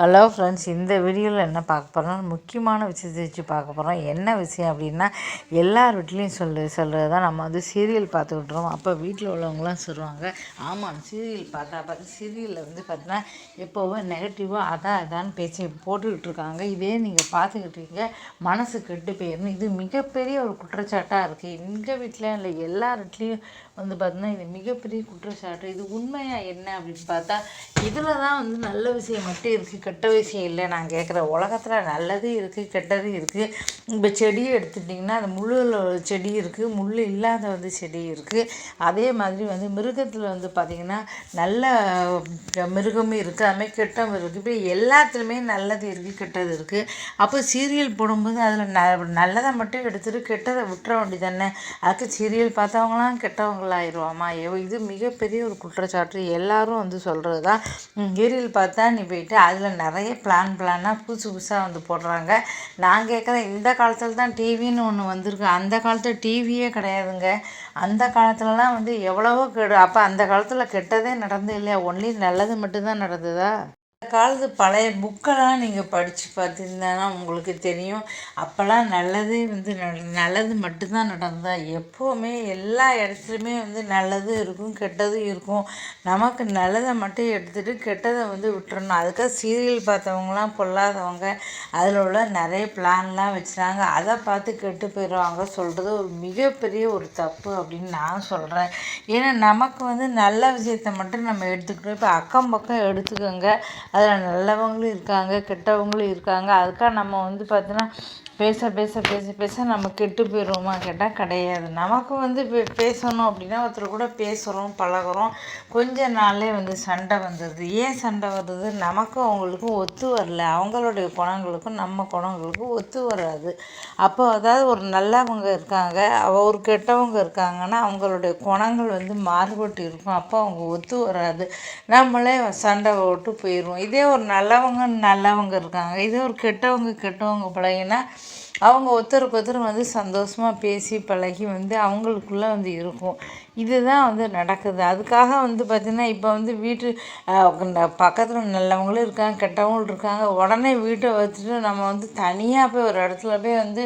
Hello friends இந்த வீடியோவில் என்ன பார்க்க போகிறோம் முக்கியமான விஷயத்தை வச்சு பார்க்க போகிறோம் என்ன விஷயம் அப்படின்னா எல்லார் வீட்லேயும் சொல்லு சொல்கிறது தான் நம்ம வந்து சீரியல் பார்த்துக்கிட்டுறோம் அப்போ வீட்டில் உள்ளவங்களாம் சொல்லுவாங்க ஆமாம் சீரியல் பார்த்தா பார்த்து சீரியலில் வந்து பார்த்தீங்கன்னா எப்போவும் நெகட்டிவாக அதான் அதான்னு பேச்சு போட்டுக்கிட்டு இருக்காங்க. இதே நீங்கள் பார்த்துக்கிட்டீங்க மனசு கெட்டு போயிடணும் இது மிகப்பெரிய ஒரு குற்றச்சாட்டாக இருக்குது எங்கள் வீட்டில் இல்லை எல்லார் வீட்லேயும் வந்து பார்த்தீங்கன்னா இது மிகப்பெரிய குற்றச்சாட்டு. இது உண்மையாக என்ன அப்படின்னு பார்த்தா இதில் தான் வந்து நல்ல விஷயம் மட்டும் இருக்குது கெட்ட விஷயம் இல்லை. நான் கேட்குறேன் உலகத்தில் நல்லதும் இருக்குது கெட்டதும் இருக்குது இப்போ செடியை எடுத்துட்டிங்கன்னா அது முள்ளில் செடி இருக்குது முள் இல்லாத வந்து செடி இருக்குது அதே மாதிரி வந்து மிருகத்தில் வந்து பார்த்திங்கன்னா நல்ல மிருகமும் இருக்குது அதுமாதிரி கெட்ட இருக்குது இப்போ எல்லாத்துலேயுமே நல்லது இருக்குது கெட்டது இருக்குது அப்போ சீரியல் போடும்போது அதில் ந நல்லதை மட்டும் எடுத்துகிட்டு கெட்டதை விட்டுற வேண்டியது தானே அதுக்கு சீரியல் பார்த்தவங்களாம் கெட்டவங்களாயிருவாமா? இது மிகப்பெரிய ஒரு குற்றச்சாட்டு. எல்லாரும் வந்து சொல்கிறது தான் சீரியல் பார்த்தா நீ போயிட்டு அதில் நிறைய பிளான் பிளானாக புதுசு புதுசாக வந்து போடுறாங்க. நான் கேட்குறேன் இந்த காலத்தில் தான் டிவின்னு ஒன்று வந்திருக்கு. அந்த காலத்தில் டிவியே கிடையாதுங்க. அந்த காலத்துலலாம் வந்து எவ்வளவோ கெடு அப்போ அந்த காலத்தில் கெட்டதே நடந்தது இல்லையா? ஒன்லி நல்லது மட்டும்தான் நடந்ததா? காலத்து பழைய புக்கெல்லாம் நீங்கள் படித்து பார்த்துருந்தேன்னா உங்களுக்கு தெரியும். அப்போல்லாம் நல்லதே வந்து நல்லது மட்டும்தான் நடந்ததா? எப்போவுமே எல்லா இடத்துலையுமே வந்து நல்லதும் இருக்கும் கெட்டதும் இருக்கும். நமக்கு நல்லதை மட்டும் எடுத்துகிட்டு கெட்டதை வந்து விட்டுறணும். அதுக்காக சீரியல் பார்த்தவங்களாம் பொல்லாதவங்க. அதில் உள்ள நிறைய பிளான்லாம் வச்சுருக்காங்க அதை பார்த்து கெட்டு போயிடுவாங்க. சொல்கிறது ஒரு மிகப்பெரிய ஒரு தப்பு அப்படின்னு நான் சொல்கிறேன் ஏன்னா நமக்கு வந்து நல்ல விஷயத்தை மட்டும் நம்ம எடுத்துக்கிட்டோம் இப்போ அக்கம் பக்கம் எடுத்துக்கோங்க. அதில் நல்லவங்களும் இருக்காங்க கெட்டவங்களும் இருக்காங்க. அதுக்காக நம்ம வந்து பார்த்தோன்னா பேச பேச பேச பேச நம்ம கெட்டு போயிடுவோமா கேட்டால் கிடையாது. நமக்கு வந்து பே பேசணும் அப்படின்னா ஒருத்தர் கூட பேசுகிறோம் பழகுறோம். கொஞ்ச நாளே வந்து சண்டை வந்துடுது ஏன் சண்டை வருது? நமக்கும் அவங்களுக்கும் ஒத்து வரல. அவங்களுடைய குணங்களுக்கும் நம்ம குணங்களுக்கும் ஒத்து வராது. அப்போ அதாவது ஒரு நல்லவங்க இருக்காங்க ஒரு கெட்டவங்க இருக்காங்கன்னா அவங்களுடைய குணங்கள் வந்து மாறுபட்டு இருக்கும். அப்போ அவங்க ஒத்து வராது. நம்மளே சண்டை விட்டு போயிடுவோம் இதே ஒரு நல்லவங்க நல்லவங்க இருக்காங்க. இதே ஒரு கெட்டவங்க கெட்டவங்க பழகினா அவங்க ஒருத்தருக்கு ஒருத்தர் வந்து சந்தோஷமாக பேசி பழகி வந்து அவங்களுக்குள்ளே வந்து இருக்கும். இதுதான் வந்து நடக்குது. அதுக்காக வந்து பார்த்திங்கன்னா இப்போ வந்து வீட்டு பக்கத்தில் நல்லவங்களும் இருக்காங்க கெட்டவங்களும் இருக்காங்க. உடனே வீட்டை வச்சுட்டு நம்ம வந்து தனியாக போய் ஒரு இடத்துல போய் வந்து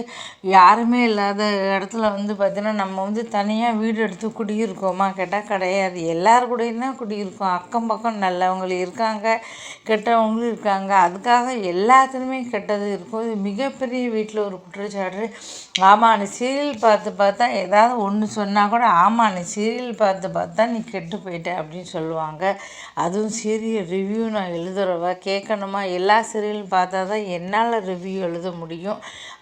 யாருமே இல்லாத இடத்துல வந்து பார்த்திங்கன்னா நம்ம வந்து தனியாக வீடு எடுத்து குடியிருக்கோமா? கேட்டால் கிடையாது. எல்லார் கூடயும் தான் குடியிருக்கோம். அக்கம் பக்கம் நல்லவங்களும் இருக்காங்க கெட்டவங்களும் இருக்காங்க. அதுக்காக எல்லாத்துலேயுமே கெட்டது இருக்கும். இது மிகப்பெரிய வீட்டில் ஒரு குற்றச்சாட்டு. ஆமாம் சீரியல் பார்த்து பார்த்தா ஏதாவது ஒன்று சொன்னால் கூட ஆமாம் சீரியல் சீரியல் பார்த்து பார்த்தா நீ கெட்டு போயிட்ட அப்படின்னு சொல்லுவாங்க. அதுவும் சீரியல் ரிவ்யூ நான் எழுதுறவா கேட்கணுமா? எல்லா சீரியலும் பார்த்தா தான் என்னால் ரிவ்யூ எழுத முடியும்.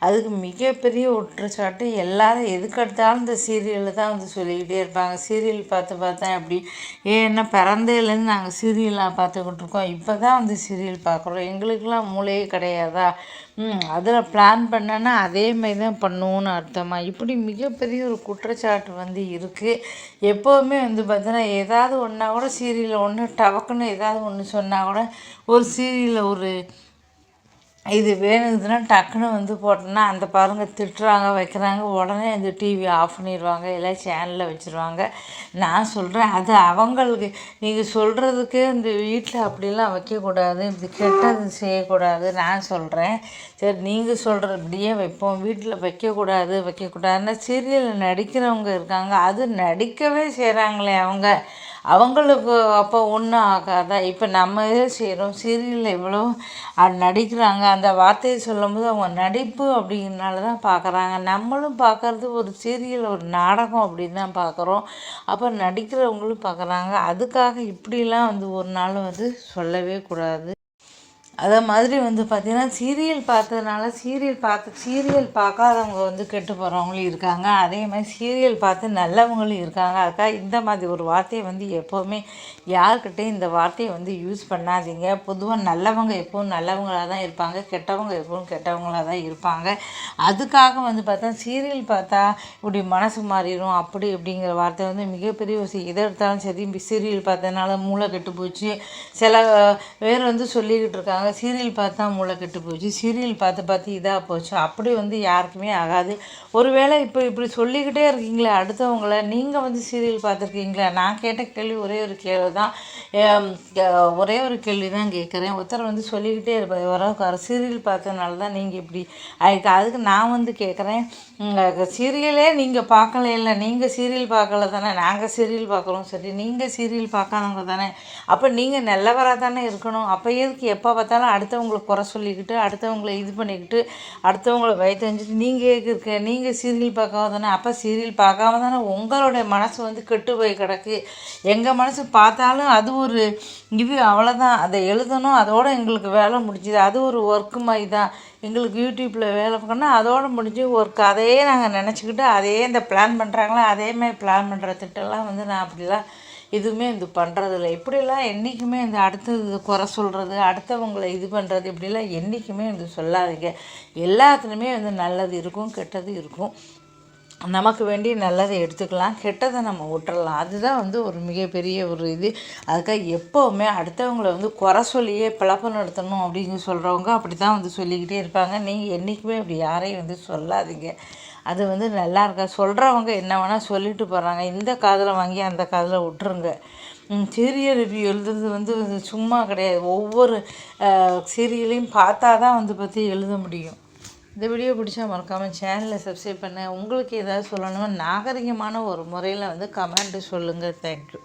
அதுக்கு மிகப்பெரிய ஒற்றுச்சாட்டு எல்லோரும் எதுக்கெடுத்தாலும் இந்த சீரியலில் தான் வந்து சொல்லிக்கிட்டே இருப்பாங்க. சீரியல் பார்த்து பார்த்தா அப்படி ஏன்னா பிறந்தையிலேருந்து நாங்கள் சீரியலாக பார்த்துக்கிட்டு இருக்கோம். இப்போ தான் வந்து சீரியல் பார்க்குறோம். எங்களுக்கெல்லாம் மூளையே கிடையாதா? அதில் பிளான் பண்ணேன்னா அதே மாதிரி தான் பண்ணுவோன்னு அர்த்தமா. இப்படி மிகப்பெரிய ஒரு குற்றச்சாட்டு வந்து இருக்குது எப்போவுமே வந்து பார்த்தீங்கன்னா ஏதாவது ஒன்றா கூட சீரியலில் ஒன்று டவக்குன்னு ஏதாவது ஒன்று சொன்னால் கூட ஒரு சீரியலில் ஒரு இது வேணுதுன்னா டக்குன்னு வந்து போட்டோன்னா அந்த பாருங்கள் திட்டுறாங்க வைக்கிறாங்க. உடனே அந்த டிவி ஆஃப் பண்ணிடுவாங்க இல்லை சேனலில் வச்சுருவாங்க. நான் சொல்கிறேன் அது அவங்களுக்கு நீங்கள் சொல்கிறதுக்கே இந்த வீட்டில் அப்படிலாம் வைக்கக்கூடாது இது கெட்டது செய்யக்கூடாது நான் சொல்கிறேன் சரி நீங்கள் சொல்கிறபடியே வைப்போம். வீட்டில் வைக்கக்கூடாது வைக்கக்கூடாதுன்னா சீரியலில் நடிக்கிறவங்க இருக்காங்க அது நடிக்கவே செய்கிறாங்களே அவங்க. அவங்களுக்கு அப்போ ஒன்றும் ஆகாதா? இப்போ நம்ம இதே செய்கிறோம் சீரியலில் இவ்வளோ நடிக்கிறாங்க. அந்த வார்த்தையை சொல்லும்போது அவங்க நடிப்பு அப்படிங்கிறனால தான் பார்க்குறாங்க நம்மளும் பார்க்குறது ஒரு சீரியல் ஒரு நாடகம் அப்படின்னு தான் பார்க்குறோம் அப்போ நடிக்கிறவங்களும் பார்க்குறாங்க அதுக்காக இப்படிலாம் வந்து ஒரு நாள் வந்து சொல்லவே கூடாது. அதை மாதிரி வந்து பார்த்திங்கன்னா சீரியல் பார்த்ததுனால சீரியல் பார்த்து சீரியல் பார்க்காதவங்க வந்து கெட்டு போகிறவங்களும் இருக்காங்க. அதே மாதிரி சீரியல் பார்த்து நல்லவங்களும் இருக்காங்க. அதுக்காக இந்த மாதிரி ஒரு வார்த்தையை வந்து எப்போவுமே யார்கிட்டையும் இந்த வார்த்தையை வந்து யூஸ் பண்ணாதீங்க. பொதுவாக நல்லவங்க எப்பவும் நல்லவங்களாக தான் இருப்பாங்க. கெட்டவங்க எப்பவும் கெட்டவங்களாக தான் இருப்பாங்க. அதுக்காக வந்து பார்த்தா சீரியல் பார்த்தா இப்படி மனசு மாறிடும் அப்படி இப்படிங்கிற வார்த்தை வந்து மிகப்பெரிய விஷயம். எதை எடுத்தாலும் சரி சீரியல் பார்த்ததுனால மூளை கெட்டு போச்சு. சில பேர் வந்து சொல்லிக்கிட்டு இருக்காங்க சீரியல் பார்த்தா மூளை கெட்டு போச்சு சீரியல் பார்த்து பார்த்து இதாக போச்சு. அப்படி வந்து யாருக்குமே ஆகாது. ஒருவேளை இப்போ இப்படி சொல்லிக்கிட்டே இருக்கீங்களே அடுத்தவங்கள நீங்கள் வந்து சீரியல் பார்த்துருக்கீங்களா நான் கேட்ட கேள்வி ஒரே ஒரு கேள்வி தான் ஒரே ஒரு கேள்வி தான் கேட்குறேன். ஒருத்தர் வந்து சொல்லிக்கிட்டே இருப்பார். வர சீரியல் பார்த்ததுனால தான் நீங்கள் இப்படி அதுக்கு அதுக்கு நான் வந்து கேட்குறேன். சீரியலே நீங்கள் பார்க்கல இல்லை நீங்கள் சீரியல் பார்க்கல தானே நாங்கள் சீரியல் பார்க்குறோம் சரி நீங்கள் சீரியல் பார்க்காதவங்க தானே அப்போ நீங்கள் நல்லவராக தானே இருக்கணும். அப்போ எதுக்கு எப்போ பார்த்தாலும் அடுத்தவங்களை குறை சொல்லிக்கிட்டு அடுத்தவங்களை இது பண்ணிக்கிட்டு அடுத்தவங்களை வயிற்று வச்சுட்டு நீங்கள் இருக்க? நீங்கள் சீரியல் பார்க்காம தானே? அப்போ சீரியல் பார்க்காம தானே உங்களுடைய மனசு வந்து கெட்டு போய் கிடக்கு. எங்கள் மனசு பார்த்தாலும் அது ஒரு இது அவ்வளோதான் அதை எழுதணும் அதோடு எங்களுக்கு வேலை முடிஞ்சுது. அது ஒரு ஒர்க்கு மாதிரி தான். எங்களுக்கு யூடியூப்பில் வேலை பண்ணால் அதோடு முடிஞ்சு ஒர்க் அதையே நாங்கள் நினச்சிக்கிட்டு அதையே இந்த பிளான் பண்ணுறாங்களா அதே மாதிரி பிளான் பண்ணுற திட்டம்லாம் வந்து நான் அப்படிலாம் எதுவுமே இது பண்ணுறதில்ல இப்படிலாம் என்றைக்குமே இந்த அடுத்தது குறை சொல்கிறது அடுத்தவங்களை இது பண்ணுறது இப்படிலாம் என்றைக்குமே இது சொல்லாதீங்க. எல்லாத்துலேயுமே வந்து நல்லது இருக்கும் கெட்டது இருக்கும். நமக்கு வேண்டி நல்லதை எடுத்துக்கலாம் கெட்டதை நம்ம விட்டுறலாம். அதுதான் வந்து ஒரு மிகப்பெரிய ஒரு இது. அதுக்காக எப்போவுமே அடுத்தவங்கள வந்து குறை சொல்லியே பிழப்பு நடத்தணும் அப்படின்னு சொல்கிறவங்க அப்படி தான் வந்து சொல்லிக்கிட்டே இருப்பாங்க. நீங்கள் என்றைக்குமே அப்படி யாரையும் வந்து சொல்லாதீங்க. அது வந்து நல்லா இருக்கா சொல்கிறவங்க என்ன வேணால் சொல்லிட்டு போகிறாங்க இந்த காதில் வாங்கி அந்த காதில் விட்டுருங்க. சீரியல் ரிவ்யூ எழுதுறது வந்து சும்மா கிடையாது. ஒவ்வொரு சீரியலையும் பார்த்தா தான் வந்து பற்றி எழுத முடியும். இந்த வீடியோ பிடிச்சா மறக்காமல் சேனலை சப்ஸ்கிரைப் பண்ண. உங்களுக்கு ஏதாவது சொல்லணும்னா நாகரிகமான ஒரு முறையில் வந்து கமெண்ட்டு சொல்லுங்கள் தேங்க்யூ